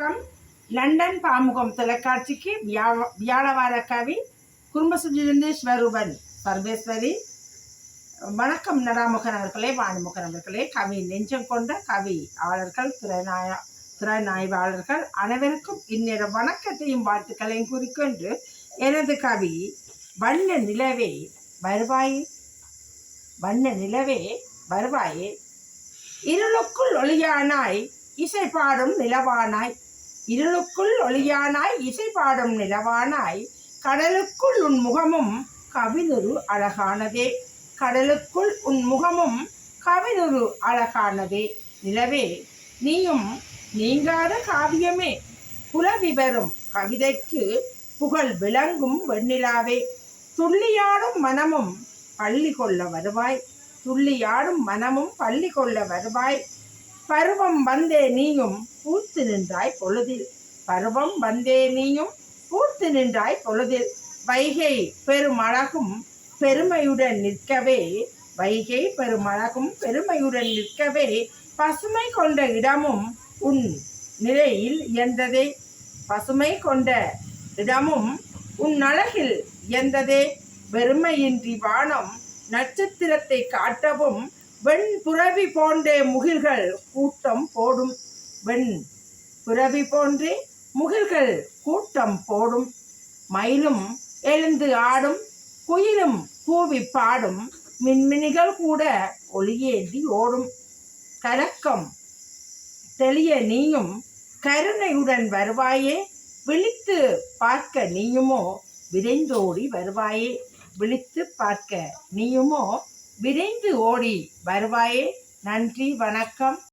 வணக்கம். லண்டன் பாமுகம் தொலைக்காட்சிக்கு வியாழ வியாழவார கவி குடும்பசுஜிலிருந்து ஸ்வரூபன் சர்வேஸ்வரி. வணக்கம் நடாமுகன் அவர்களே வாணிமுகன் அவர்களே. கவி நெஞ்சம் கொண்ட கவி ஆளர்கள் திறனாய திறனாய்வாளர்கள் அனைவருக்கும் இந்நேர வணக்கத்தையும் வாழ்த்துக்களையும் குறிக்கொண்டு எனது கவி வண்ண நிலவே வருவாயே வண்ண நிலவே வருவாயே. இருளுக்குள் ஒளியானாய் இசை பாடும் நிலவானாய். இருளுக்குள் ஒளியானாய் இசை பாடும் நிலவானாய் கடலுக்குள் உன் முகமும் கவினுரு அழகானதே. கடலுக்குள் உன் முகமும் கவினுரு அழகானதே. நிலவே நீயும் நீங்காத காவியமே. புலவி வரும் கவிதைக்கு புகழ் விளங்கும் வெண்ணிலாவே. துள்ளியாடும் மனமும் பள்ளி கொள்ள வருவாய். துள்ளியாடும் மனமும் பள்ளி கொள்ள வருவாய். பருவம் வந்தே நீயும் பூத்து நின்றாய் பொழுதில். பருவம் வந்தே நீயும் பூத்து நின்றாய் பொழுதில். வைகை பெருமழகும் பெருமையுடன் நிற்கவே வைகை பெருமழகும் பெருமையுடன் நிற்கவே பசுமை கொண்ட இடமும் உன் நிலையில் எந்ததே? பசுமை கொண்ட இடமும் உன் அழகில் எந்ததே? வெறுமையின்றி வானம் நட்சத்திரத்தை காட்டவும் வெண் புறவி போன்றே முகில்கள் கூட்டம் போடும். வெண் புறவி போன்றே முகில்கள் கூட்டம் போடும். மயிலும் எழுந்து ஆடும் குயிலும் கூவி பாடும். மின்மினிகள் கூட ஒளியேந்தி ஓடும். கலக்கம் தெளிய நீயும் கருணையுடன் வருவாயே. விழித்து பார்க்க நீயுமோ விரைந்தோடி வருவாயே. விழித்து பார்க்க நீயுமோ விரைந்து ஓடி வருவாயே. நன்றி வணக்கம்.